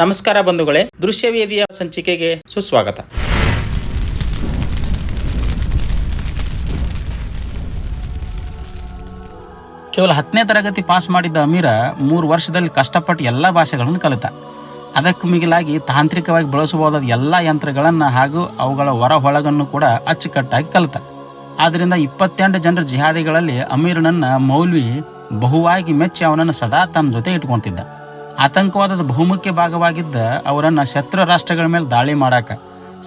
ನಮಸ್ಕಾರ ಬಂಧುಗಳೇ ದೃಶ್ಯವೇದಿಯ ಸಂಚಿಕೆಗೆ ಸುಸ್ವಾಗತ. ಕೇವಲ ಹತ್ತನೇ ತರಗತಿ ಪಾಸ್ ಮಾಡಿದ್ದ ಅಮೀರ ಮೂರು ವರ್ಷದಲ್ಲಿ ಕಷ್ಟಪಟ್ಟು ಎಲ್ಲ ಭಾಷೆಗಳನ್ನು ಕಲಿತ. ಅದಕ್ಕೆ ಮಿಗಿಲಾಗಿ ತಾಂತ್ರಿಕವಾಗಿ ಬಳಸಬಹುದಾದ ಎಲ್ಲ ಯಂತ್ರಗಳನ್ನು ಹಾಗೂ ಅವುಗಳ ಹೊರ ಹೊಳಗನ್ನು ಕೂಡ ಅಚ್ಚುಕಟ್ಟಾಗಿ ಕಲಿತ. ಆದ್ದರಿಂದ ಇಪ್ಪತ್ತೆಂಟು ಜನರ ಜಿಹಾದಿಗಳಲ್ಲಿ ಅಮೀರನನ್ನ ಮೌಲ್ವಿ ಬಹುವಾಗಿ ಮೆಚ್ಚಿ ಅವನನ್ನು ಸದಾ ತನ್ನ ಜೊತೆ ಇಟ್ಕೊಂತಿದ್ದ ಆತಂಕವಾದದ ಬಹುಮುಖ್ಯ ಭಾಗವಾಗಿದ್ದ ಅವರನ್ನು ಶತ್ರು ರಾಷ್ಟ್ರಗಳ ಮೇಲೆ ದಾಳಿ ಮಾಡಾಕ.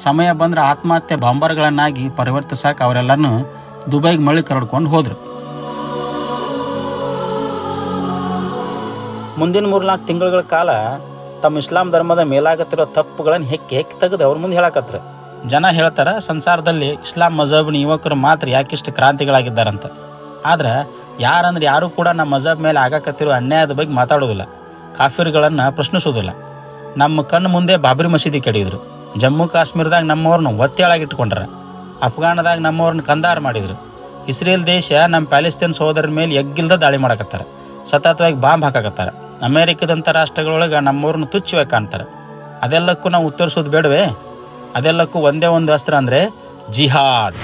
ಸಮಯ ಬಂದ್ರೆ ಆತ್ಮಹತ್ಯೆ ಬಾಂಬರ್ಗಳನ್ನಾಗಿ ಪರಿವರ್ತಿಸಾಕ ಅವರೆಲ್ಲರನ್ನು ದುಬೈಗೆ ಮಳಿ ಕರಡ್ಕೊಂಡು ಹೋದ್ರು. ಮುಂದಿನ ಮೂರ್ನಾಲ್ಕು ತಿಂಗಳುಗಳ ಕಾಲ ತಮ್ಮ ಇಸ್ಲಾಂ ಧರ್ಮದ ಮೇಲಾಗತ್ತಿರೋ ತಪ್ಪುಗಳನ್ನು ಹೆಕ್ಕಿ ಹೆಕ್ಕಿ ತೆಗೆದು ಅವ್ರ ಮುಂದೆ ಹೇಳಕತ್ರ. ಜನ ಹೇಳ್ತಾರೆ, ಸಂಸಾರದಲ್ಲಿ ಇಸ್ಲಾಂ ಮಜಹಬ್ನ ಯುವಕರು ಮಾತ್ರ ಯಾಕಿಷ್ಟು ಕ್ರಾಂತಿಗಳಾಗಿದ್ದಾರಂತ. ಆದ್ರೆ ಯಾರಂದ್ರೆ ಯಾರು ಕೂಡ ನಮ್ಮ ಮಜಬ್ ಮೇಲೆ ಆಗಕತ್ತಿರೋ ಅನ್ಯಾಯದ ಬಗ್ಗೆ ಮಾತಾಡೋದಿಲ್ಲ. ಕಾಫಿರ್ಗಳನ್ನು ಪ್ರಶ್ನಿಸೋದಿಲ್ಲ. ನಮ್ಮ ಕಣ್ಣು ಮುಂದೆ ಬಾಬ್ರಿ ಮಸೀದಿ ಕೆಡಿದ್ರು. ಜಮ್ಮು ಕಾಶ್ಮೀರದಾಗ ನಮ್ಮವ್ರನ್ನ ಒತ್ತೇಳಾಗಿಟ್ಕೊಂಡ್ರ ಅಫ್ಘಾನದಾಗ ನಮ್ಮವ್ರನ್ನ ಕಂದಾರ ಮಾಡಿದ್ರು. ಇಸ್ರೇಲ್ ದೇಶ ನಮ್ಮ ಪ್ಯಾಲೆಸ್ತೇನ್ ಸೋದರ ಮೇಲೆ ಎಗ್ಗಿಲ್ದ ದಾಳಿ ಮಾಡಕತ್ತಾರ. ಸತತವಾಗಿ ಬಾಂಬ್ ಹಾಕಕತ್ತಾರೆ. ಅಮೇರಿಕದಂಥ ರಾಷ್ಟ್ರಗಳೊಳಗೆ ನಮ್ಮವ್ರನ್ನ ತುಚ್ಛವಾಗಿ ಕಾಣ್ತಾರೆ. ಅದೆಲ್ಲಕ್ಕೂ ನಾವು ಉತ್ತರಿಸೋದು ಬೇಡವೇ? ಅದೆಲ್ಲಕ್ಕೂ ಒಂದೇ ಒಂದು ಅಸ್ತ್ರ ಅಂದರೆ ಜಿಹಾದ್.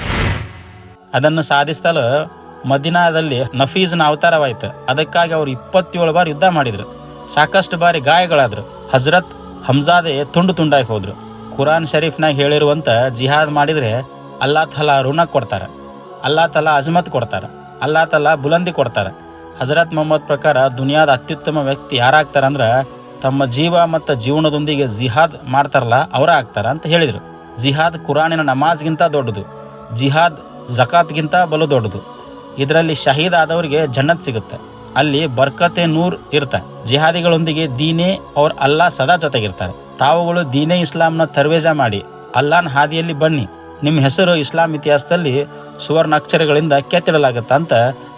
ಅದನ್ನು ಸಾಧಿಸಲು ಮದಿನಾದಲ್ಲಿ ನಫೀಸ್ನ ಅವತಾರವಾಯಿತು. ಅದಕ್ಕಾಗಿ ಅವರು ಇಪ್ಪತ್ತೇಳು ಬಾರಿ ಯುದ್ಧ ಮಾಡಿದ್ರು. ಸಾಕಷ್ಟು ಬಾರಿ ಗಾಯಗಳಾದ್ರು. ಹಜರತ್ ಹಮ್ಜಾದೆ ತುಂಡು ತುಂಡಾಗಿ ಹೋದ್ರು. ಕುರಾನ್ ಶರೀಫ್ನಾಗ ಹೇಳಿರುವಂತ ಜಿಹಾದ್ ಮಾಡಿದರೆ ಅಲ್ಲಾ ತಲಾ ಋಣ ಕೊಡ್ತಾರೆ. ಅಲ್ಲಾ ತಲಾ ಅಜ್ಮತ್ ಕೊಡ್ತಾರೆ. ಅಲ್ಲಾ ತಲಾ ಬುಲಂದಿ ಕೊಡ್ತಾರೆ. ಹಜರತ್ ಮೊಹಮ್ಮದ್ ಪ್ರಕಾರ ದುನಿಯಾದ ಅತ್ಯುತ್ತಮ ವ್ಯಕ್ತಿ ಯಾರಾಗ್ತಾರಂದ್ರೆ ತಮ್ಮ ಜೀವ ಮತ್ತು ಜೀವನದೊಂದಿಗೆ ಜಿಹಾದ್ ಮಾಡ್ತಾರಲ್ಲ ಅವರ ಆಗ್ತಾರ ಅಂತ ಹೇಳಿದರು. ಜಿಹಾದ್ ಕುರಾನಿನ ನಮಾಜ್ಗಿಂತ ದೊಡ್ಡದು. ಜಿಹಾದ್ ಜಕಾತ್ಗಿಂತ ಬಲು ದೊಡ್ಡದು. ಇದರಲ್ಲಿ ಶಹೀದ್ ಆದವರಿಗೆ ಜನ್ನತ್ ಸಿಗುತ್ತೆ. ಅಲ್ಲಿ ಬರ್ಕತೆ ನೂರ್ ಇರ್ತಾರೆ. ಜಿಹಾದಿಗಳೊಂದಿಗೆ ದೀನೇ ಅವ್ರ ಅಲ್ಲಾ ಸದಾ ಜೊತೆಗಿರ್ತಾರೆ. ತಾವುಗಳು ದೀನೇ ಇಸ್ಲಾಂನ ತರ್ವೇಜ ಮಾಡಿ ಅಲ್ಲಾನ್ ಹಾದಿಯಲ್ಲಿ ಬನ್ನಿ. ನಿಮ್ಮ ಹೆಸರು ಇಸ್ಲಾಂ ಇತಿಹಾಸದಲ್ಲಿ ಸುವರ್ಣ ಅಕ್ಷರಗಳಿಂದ ಕೆತ್ತಿಡಲಾಗುತ್ತೆ ಅಂತ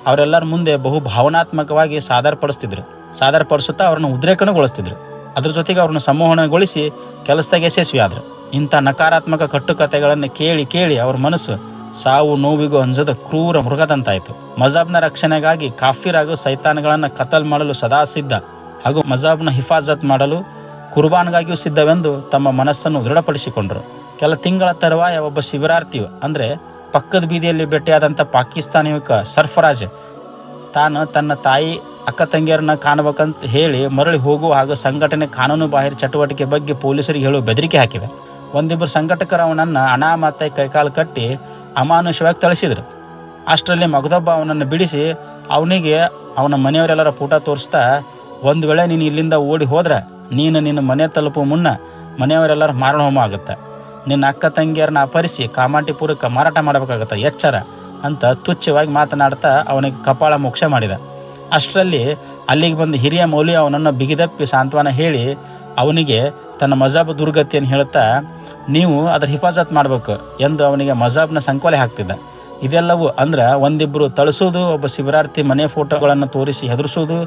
ಅವರೆಲ್ಲರ ಮುಂದೆ ಬಹು ಭಾವನಾತ್ಮಕವಾಗಿ ಸಾದರಪಡಿಸ್ತಿದ್ರು. ಸಾದರಪಡಿಸುತ್ತಾ ಅವ್ರನ್ನ ಉದ್ರೇಕನಗೊಳಿಸ್ತಿದ್ರು. ಅದ್ರ ಜೊತೆಗೆ ಅವ್ರನ್ನ ಸಂಮೋಹನಗೊಳಿಸಿ ಕೆಲಸದಾಗ ಯಶಸ್ವಿ ಆದ್ರು ಇಂಥ ನಕಾರಾತ್ಮಕ ಕಟ್ಟುಕತೆಗಳನ್ನು ಕೇಳಿ ಕೇಳಿ ಅವ್ರ ಮನಸ್ಸು ಸಾವು ನೋವಿಗೂ ಅಂಜದ ಕ್ರೂರ ಮೃಗದಂತಾಯಿತು. ಮಜಾಬ್ನ ರಕ್ಷಣೆಗಾಗಿ ಕಾಫಿರ್ ಹಾಗೂ ಸೈತಾನ್ಗಳನ್ನು ಕತಲ್ ಮಾಡಲು ಸದಾ ಸಿದ್ಧ ಹಾಗೂ ಮಜಾಬ್ನ ಹಿಫಾಜತ್ ಮಾಡಲು ಕುರ್ಬಾನ್ಗಾಗಿಯೂ ಸಿದ್ಧವೆಂದು ತಮ್ಮ ಮನಸ್ಸನ್ನು ದೃಢಪಡಿಸಿಕೊಂಡರು. ಕೆಲ ತಿಂಗಳ ತರುವಾಯ ಒಬ್ಬ ಶಿಬಿರಾರ್ಥಿ ಅಂದ್ರೆ ಪಕ್ಕದ ಬೀದಿಯಲ್ಲಿ ಭೇಟಿಯಾದಂಥ ಪಾಕಿಸ್ತಾನಿ ಯುವಕ ಸರ್ಫರಾಜ್, ತಾನು ತನ್ನ ತಾಯಿ, ಅಕ್ಕ ತಂಗಿಯರನ್ನ ಕಾಣಬೇಕಂತ ಹೇಳಿ ಮರಳಿ ಹೋಗುವ ಹಾಗೂ ಸಂಘಟನೆ ಕಾನೂನು ಬಾಹಿರ ಚಟುವಟಿಕೆ ಬಗ್ಗೆ ಪೊಲೀಸರಿಗೆ ಹೇಳುವ ಬೆದರಿಕೆ ಹಾಕಿದೆ. ಒಂದಿಬ್ಬರು ಸಂಘಟಕರು ಅವನನ್ನು ಅನಾಮತ್ತೆ ಕೈಕಾಲು ಕಟ್ಟಿ ಅಮಾನುಷವಾಗಿ ತಳಿಸಿದ್ರು ಅಷ್ಟರಲ್ಲಿ ಮಗದೊಬ್ಬ ಅವನನ್ನು ಬಿಡಿಸಿ ಅವನಿಗೆ ಅವನ ಮನೆಯವರೆಲ್ಲರ ಪೂಟ ತೋರಿಸ್ತಾ, ಒಂದು ವೇಳೆ ನೀನು ಇಲ್ಲಿಂದ ಓಡಿ ಹೋದ್ರೆ ನೀನು ನಿನ್ನ ಮನೆ ತಲುಪುವ ಮುನ್ನ ಮನೆಯವರೆಲ್ಲರ ಮಾರಣ ಹೋಮ ಆಗುತ್ತೆ. ನಿನ್ನ ಅಕ್ಕ ತಂಗಿಯರನ್ನ ಅಪರಿಸಿ ಕಾಮಾಟಿಪುರಕ್ಕೆ ಮಾರಾಟ ಮಾಡಬೇಕಾಗತ್ತೆ, ಎಚ್ಚರ ಅಂತ ತುಚ್ಛವಾಗಿ ಮಾತನಾಡ್ತಾ ಅವನಿಗೆ ಕಪಾಳ ಮೋಕ್ಷ ಮಾಡಿದ. ಅಷ್ಟರಲ್ಲಿ ಅಲ್ಲಿಗೆ ಬಂದು ಹಿರಿಯ ಮೌಲ್ಯ ಅವನನ್ನು ಬಿಗಿದಪ್ಪಿ ಸಾಂತ್ವನ ಹೇಳಿ ಅವನಿಗೆ ತನ್ನ ಮಜಾಬ್ ದುರ್ಗತಿಯನ್ನು ಹೇಳುತ್ತಾ ನೀವು ಅದರ ಹಿಫಾಜತ್ ಮಾಡಬೇಕು ಎಂದು ಅವನಿಗೆ ಮಜಾಬ್ನ ಸಂಕೋಲೆ ಹಾಕ್ತಿದ್ದ. ಇದೆಲ್ಲವೂ ಅಂದ್ರೆ ಒಂದಿಬ್ಬರು ತಳಿಸೋದು, ಒಬ್ಬ ಶಿಬಿರಾರ್ಥಿ ಮನೆ ಫೋಟೋಗಳನ್ನು ತೋರಿಸಿ ಹೆದರಿಸೋದು,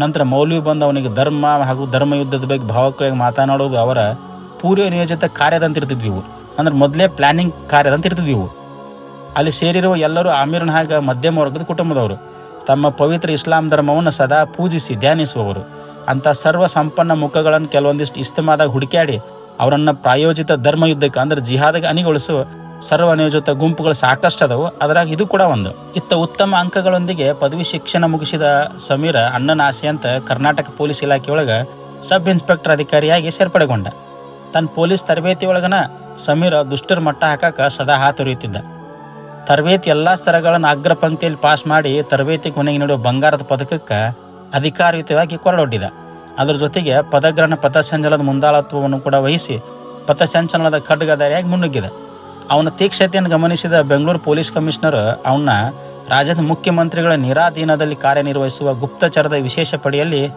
ನಂತರ ಮೌಲ್ಯ ಬಂದು ಅವನಿಗೆ ಧರ್ಮ ಹಾಗೂ ಧರ್ಮ ಯುದ್ಧದ ಬಗ್ಗೆ ಭಾವಕವಾಗಿ ಮಾತನಾಡೋದು ಅವರ ಪೂರ್ವ ನಿಯೋಜಿತ ಕಾರ್ಯದಂತ ಇರ್ತಿದ್ವಿ ಇವು ಅಂದ್ರೆ ಮೊದಲೇ ಪ್ಲಾನಿಂಗ್ ಕಾರ್ಯದಂತ ಇರ್ತಿದ್ವಿ ಇವು ಅಲ್ಲಿ ಸೇರಿರುವ ಎಲ್ಲರೂ ಆಮೀರ್ನ ಹಾಗ ಮಧ್ಯಮ ವರ್ಗದ ಕುಟುಂಬದವರು. ತಮ್ಮ ಪವಿತ್ರ ಇಸ್ಲಾಂ ಧರ್ಮವನ್ನು ಸದಾ ಪೂಜಿಸಿ ಧ್ಯಾನಿಸುವವರು. ಅಂಥ ಸರ್ವ ಸಂಪನ್ನ ಮುಖಗಳನ್ನು ಕೆಲವೊಂದಿಷ್ಟು ಇಸ್ತಮಾದಾಗ ಹುಡುಕ್ಯಾಡಿ ಅವರನ್ನು ಪ್ರಾಯೋಜಿತ ಧರ್ಮ ಯುದ್ಧಕ್ಕೆ ಅಂದ್ರೆ ಜಿಹಾದಿಗೆ ಅನಿಗೊಳಿಸುವ ಸರ್ವ ನಿಯೋಜಿತ ಗುಂಪುಗಳು ಸಾಕಷ್ಟು ಅದಾವು. ಅದರಾಗ ಇದು ಕೂಡ ಒಂದು. ಇತ್ತ ಉತ್ತಮ ಅಂಕಗಳೊಂದಿಗೆ ಪದವಿ ಶಿಕ್ಷಣ ಮುಗಿಸಿದ ಸಮೀರ ಅಣ್ಣನ ಆಸೆ ಅಂತ ಕರ್ನಾಟಕ ಪೊಲೀಸ್ ಇಲಾಖೆಯೊಳಗೆ ಸಬ್ ಇನ್ಸ್ಪೆಕ್ಟರ್ ಅಧಿಕಾರಿಯಾಗಿ ಸೇರ್ಪಡೆಗೊಂಡ. ತನ್ನ ಪೊಲೀಸ್ ತರಬೇತಿ ಒಳಗನ ಸಮೀರ ದುಷ್ಟರ ಮಟ್ಟ ಹಾಕಾಕ ಸದಾ ಹಾತೊರೆಯುತ್ತಿದ್ದ ತರಬೇತಿ ಎಲ್ಲ ಸ್ತರಗಳನ್ನು ಅಗ್ರ ಪಂಕ್ತಿಯಲ್ಲಿ ಪಾಸ್ ಮಾಡಿ ತರಬೇತಿ ಕೊನೆಗೆ ನೀಡುವ ಬಂಗಾರದ ಪದಕಕ್ಕೆ ಅಧಿಕಾರಯುತವಾಗಿ ಕೊರಡೊಡ್ಡಿದ ಅದರ ಜೊತೆಗೆ ಪದಗ್ರಹಣ, ಪಥಸಂಚಲನದ ಮುಂದಾಳತ್ವವನ್ನು ಕೂಡ ವಹಿಸಿ ಪಥಸಂಚಲನದ ಖಡ್ಗದಾರಿಯಾಗಿ ಮುನ್ನುಗ್ಗಿದೆ. ಅವನ ತೀಕ್ಷತೆಯನ್ನು ಗಮನಿಸಿದ ಬೆಂಗಳೂರು ಪೊಲೀಸ್ ಕಮಿಷನರ್ ಅವನ್ನ ರಾಜ್ಯದ ಮುಖ್ಯಮಂತ್ರಿಗಳ ನಿರಾಧೀನದಲ್ಲಿ ಕಾರ್ಯನಿರ್ವಹಿಸುವ ಗುಪ್ತಚರದ ವಿಶೇಷ ಪಡೆಯಲ್ಲಿ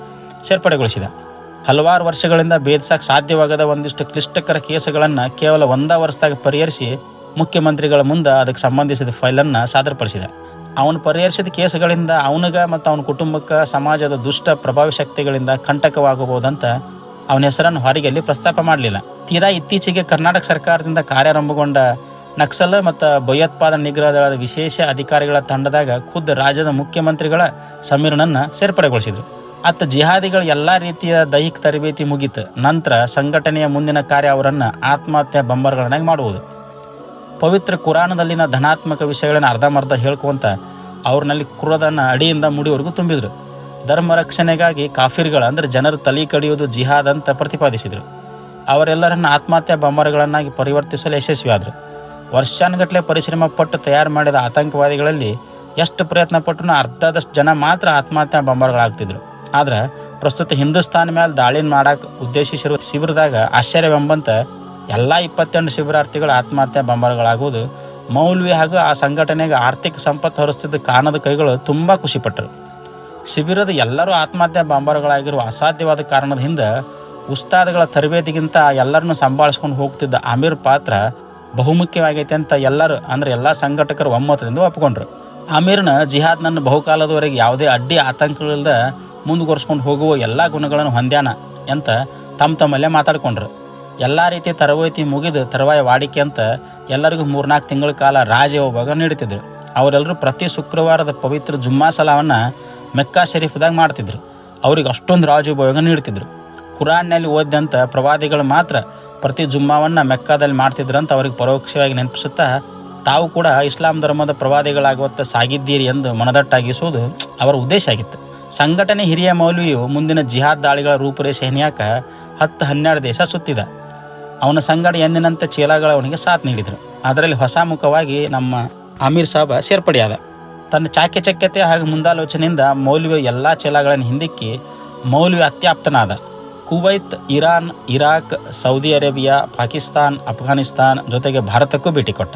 ಸೇರ್ಪಡೆಗೊಳಿಸಿದ. ಹಲವಾರು ವರ್ಷಗಳಿಂದ ಭೇದಿಸಕ್ಕೆ ಸಾಧ್ಯವಾಗದ ಒಂದಿಷ್ಟು ಕ್ಲಿಷ್ಟಕರ ಕೇಸುಗಳನ್ನು ಕೇವಲ ಒಂದೇ ವರ್ಷದಾಗ ಪರಿಹರಿಸಿ ಮುಖ್ಯಮಂತ್ರಿಗಳ ಮುಂದೆ ಅದಕ್ಕೆ ಸಂಬಂಧಿಸಿದ ಫೈಲನ್ನು ಸಾದರಪಡಿಸಿದ. ಅವನು ಪರಿಹರಿಸಿದ ಕೇಸುಗಳಿಂದ ಅವನಿಗ ಮತ್ತು ಅವನ ಕುಟುಂಬಕ್ಕೆ ಸಮಾಜದ ದುಷ್ಟ ಪ್ರಭಾವಿ ಶಕ್ತಿಗಳಿಂದ ಕಂಟಕವಾಗಬಹುದಂತ ಅವನ ಹೆಸರನ್ನು ಹೊರಗೆ ಅಲ್ಲಿ ಪ್ರಸ್ತಾಪ ಮಾಡಲಿಲ್ಲ. ತೀರಾ ಇತ್ತೀಚೆಗೆ ಕರ್ನಾಟಕ ಸರ್ಕಾರದಿಂದ ಕಾರ್ಯಾರಂಭಗೊಂಡ ನಕ್ಸಲ್ ಮತ್ತು ಭಯೋತ್ಪಾದನಾ ನಿಗ್ರಹ ದಳದ ವಿಶೇಷ ಅಧಿಕಾರಿಗಳ ತಂಡದಾಗ ಖುದ್ದು ರಾಜ್ಯದ ಮುಖ್ಯಮಂತ್ರಿಗಳ ಸಮೀರನನ್ನು ಸೇರ್ಪಡೆಗೊಳಿಸಿದರು. ಅತ್ತ ಜಿಹಾದಿಗಳ ಎಲ್ಲ ರೀತಿಯ ದೈಹಿಕ ತರಬೇತಿ ಮುಗಿತು ನಂತರ ಸಂಘಟನೆಯ ಮುಂದಿನ ಕಾರ್ಯ ಅವರನ್ನು ಆತ್ಮಹತ್ಯೆ ಬಂಬರ್ಗಳನ್ನಾಗಿ ಮಾಡುವುದು. ಪವಿತ್ರ ಕುರಾನದಲ್ಲಿನ ಧನಾತ್ಮಕ ವಿಷಯಗಳನ್ನು ಅರ್ಧಮರ್ಧ ಹೇಳ್ಕೊಂತ ಅವ್ರನ್ನಲ್ಲಿ ಕ್ರೋಧನ ಅಡಿಯಿಂದ ಮುಡಿವರೆಗೂ ತುಂಬಿದ್ರು. ಧರ್ಮ ರಕ್ಷಣೆಗಾಗಿ ಕಾಫಿರ್ಗಳ, ಅಂದರೆ ಜನರ ತಲೆ ಕಡಿಯೋದು ಜಿಹಾದ್ ಅಂತ ಪ್ರತಿಪಾದಿಸಿದರು. ಅವರೆಲ್ಲರನ್ನ ಆತ್ಮಹತ್ಯೆ ಬಂಬರ್ಗಳನ್ನಾಗಿ ಪರಿವರ್ತಿಸಲು ಯಶಸ್ವಿಯಾದರು. ವರ್ಷಾನುಗಟ್ಟಲೆ ಪರಿಶ್ರಮ ಪಟ್ಟು ತಯಾರು ಮಾಡಿದ ಆತಂಕವಾದಿಗಳಲ್ಲಿ ಎಷ್ಟು ಪ್ರಯತ್ನ ಪಟ್ಟರು ಅರ್ಧದಷ್ಟು ಜನ ಮಾತ್ರ ಆತ್ಮಹತ್ಯೆ ಬಂಬರ್ಗಳಾಗ್ತಿದ್ರು. ಆದ್ರೆ, ಪ್ರಸ್ತುತ ಹಿಂದೂಸ್ತಾನ ಮೇಲೆ ದಾಳಿ ಮಾಡಕ್ಕೆ ಉದ್ದೇಶಿಸಿರುವ ಶಿಬಿರದಾಗ ಆಶ್ಚರ್ಯವೆಂಬಂತ ಎಲ್ಲ ಇಪ್ಪತ್ತೆಂಟು ಶಿಬಿರಾರ್ಥಿಗಳು ಆತ್ಮಹತ್ಯೆ ಬೆಂಬಲಗಳಾಗುವುದು ಮೌಲ್ವಿ ಹಾಗೂ ಆ ಸಂಘಟನೆಗೆ ಆರ್ಥಿಕ ಸಂಪತ್ತು ಹೊರಿಸ್ತಿದ್ದ ಕಾರಣದ ಕೈಗಳು ತುಂಬ ಖುಷಿಪಟ್ಟರು. ಶಿಬಿರದ ಎಲ್ಲರೂ ಆತ್ಮಹತ್ಯೆ ಬಾಂಬರ್ಗಳಾಗಿರುವ ಅಸಾಧ್ಯವಾದ ಕಾರಣದ ಹಿಂದೆ ಉಸ್ತಾದ್ಗಳ ತರಬೇತಿಗಿಂತ ಎಲ್ಲರನ್ನು ಸಂಭಾಳಿಸ್ಕೊಂಡು ಹೋಗ್ತಿದ್ದ ಆಮೀರ್ ಪಾತ್ರ ಬಹುಮುಖ್ಯವಾಗೈತೆ ಅಂತ ಎಲ್ಲರೂ, ಅಂದ್ರೆ ಎಲ್ಲ ಸಂಘಟಕರು ಒಮ್ಮತದಿಂದ ಒಪ್ಕೊಂಡ್ರು. ಆಮೀರ್ನ ಜಿಹಾದ್ನನ್ನು ಬಹುಕಾಲದವರೆಗೆ ಯಾವುದೇ ಅಡ್ಡಿ ಆತಂಕಗಳಿಲ್ಲದೆ ಮುಂದುವರ್ಸ್ಕೊಂಡು ಹೋಗುವ ಎಲ್ಲ ಗುಣಗಳನ್ನು ಹೊಂದ್ಯಾನ ಅಂತ ತಮ್ಮ ತಮ್ಮಲ್ಲೇ ಮಾತಾಡ್ಕೊಂಡ್ರು. ಎಲ್ಲ ರೀತಿ ತರಬೇತಿ ಮುಗಿದು ತರುವಾಯ ವಾಡಿಕೆ ಅಂತ ಎಲ್ಲರಿಗೂ ಮೂರ್ನಾಲ್ಕು ತಿಂಗಳ ಕಾಲ ರಾಜಯೋಭೋಗ ನೀಡುತ್ತಿದ್ರು. ಅವರೆಲ್ಲರೂ ಪ್ರತಿ ಶುಕ್ರವಾರದ ಪವಿತ್ರ ಜುಮ್ಮಾ ಸಲಾವನ್ನು ಮೆಕ್ಕಾ ಶರೀಫ್ದಾಗ ಮಾಡ್ತಿದ್ರು. ಅವ್ರಿಗೆ ಅಷ್ಟೊಂದು ರಾಜೋಪಯೋಗ ನೀಡ್ತಿದ್ರು ಕುರಾನ್ನಲ್ಲಿ ಓದಿದಂಥ ಪ್ರವಾದಿಗಳು ಮಾತ್ರ ಪ್ರತಿ ಜುಮ್ಮಾವನ್ನು ಮೆಕ್ಕಾದಲ್ಲಿ ಅಂತ ಅವ್ರಿಗೆ ಪರೋಕ್ಷವಾಗಿ ನೆನಪಿಸುತ್ತಾ, ತಾವು ಕೂಡ ಇಸ್ಲಾಂ ಧರ್ಮದ ಪ್ರವಾದಿಗಳಾಗುವತ್ತ ಸಾಗಿದ್ದೀರಿ ಎಂದು ಮನದಟ್ಟಾಗಿಸುವುದು ಅವರ ಉದ್ದೇಶ ಆಗಿತ್ತು. ಸಂಘಟನೆ ಹಿರಿಯ ಮೌಲ್ವಿಯು ಮುಂದಿನ ಜಿಹಾದ್ ದಾಳಿಗಳ ರೂಪುರೇಷೆ ಹೆಣಿಯಾಕ ಹತ್ತು ಹನ್ನೆರಡು ದೇಶ ಸುತ್ತಿದ. ಅವನ ಸಂಗಡ ಎಂದಿನಂತೆ ಚೀಲಗಳ ಅವನಿಗೆ ಸಾಥ್ ನೀಡಿದರು. ಅದರಲ್ಲಿ ಹೊಸ ಮುಖವಾಗಿ ನಮ್ಮ ಅಮೀರ್ ಸಾಬ ಸೇರ್ಪಡೆಯಾದ. ತನ್ನ ಚಾಕ್ಯಚಕ್ಯತೆ ಹಾಗೂ ಮುಂದಾಲೋಚನೆಯಿಂದ ಮೌಲ್ವಿ ಎಲ್ಲ ಚೀಲಗಳನ್ನು ಹಿಂದಿಕ್ಕಿ ಮೌಲ್ವಿ ಅತ್ಯಾಪ್ತನಾದ. Kuwait, Iran, Iraq, Saudi Arabia, Pakistan, Afghanistan ಜೊತೆಗೆ ಭಾರತಕ್ಕೂ ಭೇಟಿ ಕೊಟ್ಟ.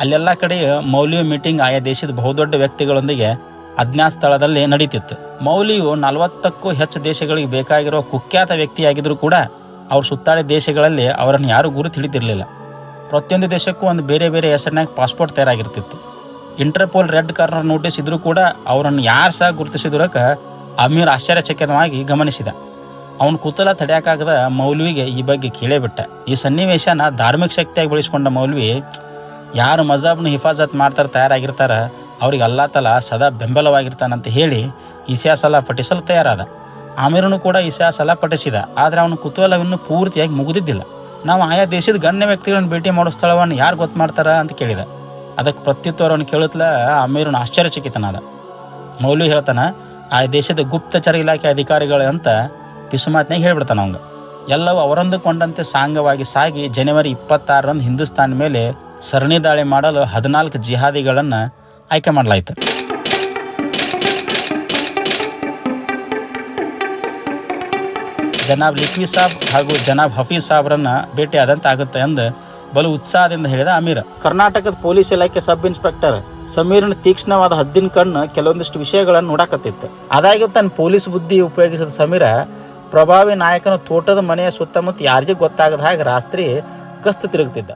ಅಲ್ಲೆಲ್ಲ ಕಡೆ ಮೌಲ್ಯ ಮೀಟಿಂಗ್ ಆಯಾ ದೇಶದ ಬಹುದೊಡ್ಡ ವ್ಯಕ್ತಿಗಳೊಂದಿಗೆ ಅಜ್ಞಾತ ಸ್ಥಳದಲ್ಲಿ ನಡೀತಿತ್ತು. ಮೌಲ್ಯವು ನಲವತ್ತಕ್ಕೂ ಹೆಚ್ಚು ದೇಶಗಳಿಗೆ ಬೇಕಾಗಿರುವ ಕುಖ್ಯಾತ ವ್ಯಕ್ತಿಯಾಗಿದ್ದರೂ ಕೂಡ ಅವ್ರ ಸುತ್ತಾಡಿದ ದೇಶಗಳಲ್ಲಿ ಅವರನ್ನು ಯಾರೂ ಗುರುತು ಹಿಡಿದಿರಲಿಲ್ಲ. ಪ್ರತಿಯೊಂದು ದೇಶಕ್ಕೂ ಒಂದು ಬೇರೆ ಬೇರೆ ಹೆಸರಿನಾಗ ಪಾಸ್ಪೋರ್ಟ್ ತಯಾರಾಗಿರ್ತಿತ್ತು. ಇಂಟರ್ಪೋಲ್ ರೆಡ್ ಕಾರ್ನರ್ ನೋಟಿಸ್ ಇದ್ರೂ ಕೂಡ ಅವರನ್ನು ಯಾರು ಸಹ ಗುರುತಿಸಿದ್ರಕ ಅಮೀರ್ ಆಶ್ಚರ್ಯಚಕಿತವಾಗಿ ಗಮನಿಸಿದ. ಅವನ ಕುತೂಹಲ ತಡೆಯೋಕ್ಕಾಗದ ಮೌಲ್ವಿಗೆ ಈ ಬಗ್ಗೆ ಕೇಳೇ ಬಿಟ್ಟ. ಈ ಸನ್ನಿವೇಶನ ಧಾರ್ಮಿಕ ಶಕ್ತಿಯಾಗಿ ಬೆಳೆಸ್ಕೊಂಡ ಮೌಲ್ವಿ, ಯಾರು ಮಜಾಬ್ನ ಹಿಫಾಜತ್ ಮಾಡ್ತಾರೆ, ತಯಾರಾಗಿರ್ತಾರ ಅವ್ರಿಗೆ ಅಲ್ಲಾ ತಲ ಸದಾ ಬೆಂಬಲವಾಗಿರ್ತಾನಂತ ಹೇಳಿ ಇತಿಹಾಸಲ ಪಠಿಸಲು ತಯಾರಾದ. ಆಮೀರನು ಕೂಡ ಇತಿಹಾಸಲ ಪಠಿಸಿದ. ಆದರೆ ಅವನ ಕುತೂಹಲವನ್ನು ಪೂರ್ತಿಯಾಗಿ ಮುಗಿದಿದ್ದಿಲ್ಲ. ನಾವು ಆಯಾ ದೇಶದ ಗಣ್ಯ ವ್ಯಕ್ತಿಗಳನ್ನು ಭೇಟಿ ಮಾಡೋ ಸ್ಥಳವನ್ನು ಯಾರು ಗೊತ್ತು ಮಾಡ್ತಾರ ಅಂತ ಕೇಳಿದ. ಅದಕ್ಕೆ ಪ್ರತ್ಯುತ್ತರವನ್ನು ಕೇಳುತ್ತಲ ಅಮೀರನು ಆಶ್ಚರ್ಯಚಕಿತನಾದ. ಮೌಲ್ಯ ಹೇಳ್ತಾನ, ಆ ದೇಶದ ಗುಪ್ತಚರ ಇಲಾಖೆ ಅಧಿಕಾರಿಗಳು ಅಂತ ಪಿಸುಮಾತ್ನಾಗ ಹೇಳ್ಬಿಡ್ತಾನೆ ಅವಂಗ. ಎಲ್ಲವೂ ಅವರೊಂದುಕೊಂಡಂತೆ ಸಾಂಗವಾಗಿ ಸಾಗಿ ಜನವರಿ ಇಪ್ಪತ್ತಾರರಂದು ಹಿಂದೂಸ್ತಾನ್ ಮೇಲೆ ಸರಣಿ ದಾಳಿ ಮಾಡಲು ಹದಿನಾಲ್ಕು ಜಿಹಾದಿಗಳನ್ನು ಆಯ್ಕೆ ಮಾಡಲಾಯಿತು. ಜನಾಬ್ ಲಿಕ್ವಿ ಸಾಬ್ ಹಾಗೂ ಜನಾಬ್ ಹಫೀಜ್ ಆದಂತ ಆಗುತ್ತೆ ಎಂದು ಬಲು ಉತ್ಸಾಹದಿಂದ ಹೇಳಿದ ಅಮೀರ್. ಕರ್ನಾಟಕದ ಪೊಲೀಸ್ ಇಲಾಖೆ ಸಬ್ ಇನ್ಸ್ಪೆಕ್ಟರ್ ಸಮೀರ್ನ ತೀಕ್ಷ್ಣವಾದ ಹದ್ದಿನ ಕಣ್ಣು ಕೆಲವೊಂದಿಷ್ಟು ವಿಷಯಗಳನ್ನು ನೋಡಾಕತ್ತಿತ್ತು. ಆದಾಗ್ಯೂ ತನ್ನ ಪೊಲೀಸ್ ಬುದ್ಧಿ ಉಪಯೋಗಿಸಿದ ಸಮೀರ ಪ್ರಭಾವಿ ನಾಯಕನ ತೋಟದ ಮನೆಯ ಸುತ್ತಮುತ್ತ ಯಾರಿಗೂ ಗೊತ್ತಾಗದ ಹಾಗೆ ರಾತ್ರಿ ಕಸ್ತು ತಿರುಗುತ್ತಿದ್ದ.